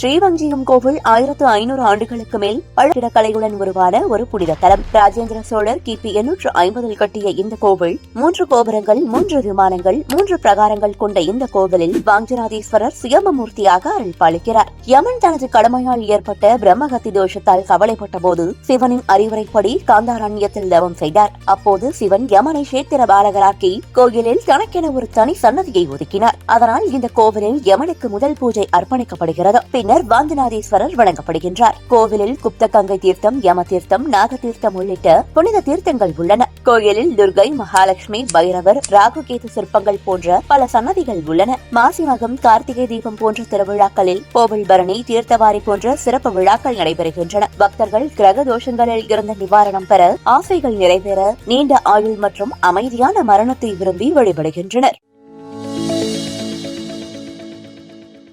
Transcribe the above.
ஸ்ரீவஞ்சியம் கோவில் ஆயிரத்து ஐநூறு ஆண்டுகளுக்கு மேல் பழக்கிடக்கலையுடன் உருவான ஒரு புனித தலம். ராஜேந்திர சோழர் கிபி எண்ணூற்று ஐம்பதில் கட்டிய இந்த கோவில் மூன்று கோபுரங்கள் மூன்று விமானங்கள் மூன்று பிரகாரங்கள் கொண்ட இந்த கோவிலில் வாஞ்சநாதீஸ்வரர் சுயமமூர்த்தியாக அருள் பாலிக்கிறார் யமன் தனது கடமையால் ஏற்பட்ட பிரம்மகத்தி தோஷத்தால் கவலைப்பட்ட போது சிவனின் அறிவுரைப்படி காந்தாரண்யத்தில் தவம் செய்தார். அப்போது சிவன் யமனை சேத்திர பாலகராக்கி கோயிலில் தனக்கென ஒரு தனி சன்னதியை ஒதுக்கினார். அதனால் இந்த கோவிலில் யமனுக்கு முதல் பூஜை அர்ப்பணிக்கப்படுகிறது பின்னர் வாந்திநாதீஸ்வரர் வணங்கப்படுகின்றார் கோவிலில் குப்த கங்கை தீர்த்தம் யம தீர்த்தம் நாக தீர்த்தம் உள்ளிட்ட புனித தீர்த்தங்கள் உள்ளன. கோயிலில் துர்கை மகாலட்சுமி பைரவர் ராகுகேது சிற்பங்கள் போன்ற பல சன்னதிகள் உள்ளன. மாசி மகம் கார்த்திகை தீபம் போன்ற திருவிழாக்களில் கோவில் பரணி தீர்த்தவாரி போன்ற சிறப்பு விழாக்கள் நடைபெறுகின்றன. பக்தர்கள் கிரக தோஷங்களில் இருந்த நிவாரணம் பெற ஆசைகள் நிறைவேற நீண்ட ஆயுள் மற்றும் அமைதியான மரணத்தை விரும்பி வழிபடுகின்றனர்.